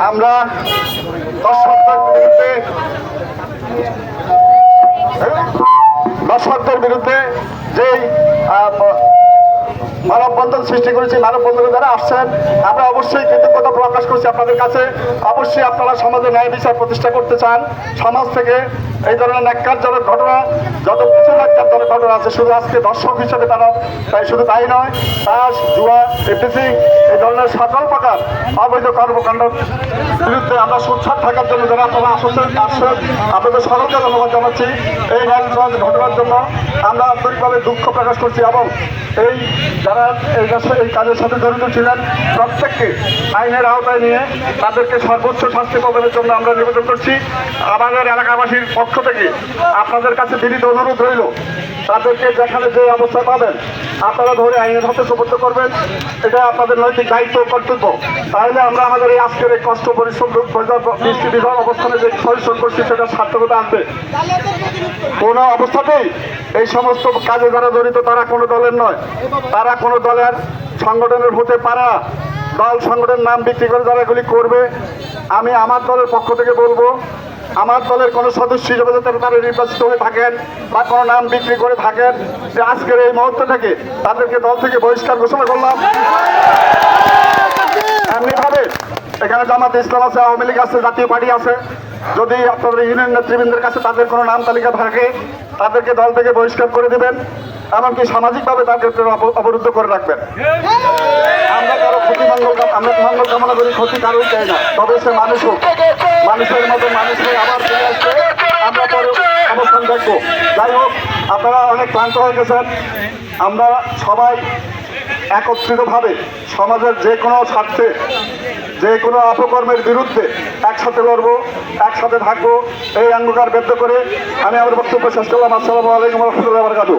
আমরা দশ বিরুদ্ধে মানববন্ধন সৃষ্টি করেছি, মানববন্ধনে যারা আসছেন, আমরা অবশ্যই কৃতজ্ঞতা প্রকাশ করছি আপনাদের কাছে। অবশ্যই আপনারা সমাজে ন্যায় বিচার প্রতিষ্ঠা করতে চান। সমাজ থেকে এই ধরনের ন্যাক্কারজনক ঘটনা, যত কিছু ন্যাক্কারজনক ঘটনা আছে, শুধু আজকে দর্শক হিসেবে তারা তাই শুধু তাই নয়, তাস, জুয়া এফটিসি এই ধরনের সকল প্রকার অবৈধ কর্মকাণ্ড বিরুদ্ধে আমরা সোচ্চার থাকার জন্য যারা আপনারা আসছেন আসছেন, আপনাদের সকলকে ধন্যবাদ জানাচ্ছি। এই ন্যায় ঘটনার জন্য আমরা আন্তরিকভাবে দুঃখ প্রকাশ করছি এবং এই যারা এই এই কাজের সাথে জড়িত ছিলেন প্রত্যেককে আইনের আওতায় নিয়ে তাদেরকে সর্বোচ্চ শাস্তি প্রদানের জন্য আমরা নিবেদন করছি। আমাদের এলাকাবাসীর পক্ষ থেকে আপনাদের কাছে বিনীত অনুরোধ রইল, তাদেরকে যেখানে যে অবস্থা পাবেন, আপনারা ধরে আইনের হাতে সুপর্দ করবেন। এটা আপনাদের নৈতিক দায়িত্ব কর্তব্য। তাহলে আমরা আমাদের এই আজকের এই কষ্ট পরিশ্রম বৃষ্টি বিঘর অবস্থানে যে পরিশ্রম করছি, সেটা সার্থকতা আনবে কোনো অবস্থাতেই এই সমস্ত কাজে যারা জড়িত, তারা কোনো দলের নয়। তারা কোনো দলের সংগঠনের হতে পারা দল, সংগঠনের নাম বিক্রি করে যারা এগুলি করবে, আমি আমার দলের পক্ষ থেকে বলব, আমার দলের কোনো সদস্য হিসেবে যাতে তারা নির্বাচিত হয়ে থাকেন বা কোনো নাম বিক্রি করে থাকেন, যে আজকের এই মুহূর্তটাকে তাদেরকে দল থেকে বহিষ্কার ঘোষণা করলাম। এমনিভাবে এখানে জামাত ইসলাম আছে, আওয়ামী লীগ আছে, জাতীয় পার্টি আছে। যদি আপনাদের ইউনিয়ন নেতৃবৃন্দের কাছে তাদের কোনো নাম তালিকা থাকে, তাদেরকে দল থেকে বহিষ্কার করে দেবেন, এমনকি সামাজিকভাবে তাদেরকে অবরুদ্ধ করে রাখবেন। আমরা কারও ক্ষতি মঙ্গল আমরা মঙ্গল কামনা করি ক্ষতি কারোই চাই না, তবে সে মানুষ হোক। মানুষের মতো মানুষ হয়ে আবার আসবে, আমরা পরে অবস্থান দেখব। যাই হোক আপনারা অনেক ক্লান্ত হয়ে গেছেন। আমরা সবাই একত্রিতভাবে সমাজের যে কোনো স্বার্থে, যে কোনো অপকর্মের বিরুদ্ধে একসাথে লড়বো, একসাথে থাকব, এই অঙ্গীকার ব্যক্ত করে আমি আমার বক্তব্য শেষ করলাম। আসসালামু আলাইকুম রহমতুল্লাহ বারকাতু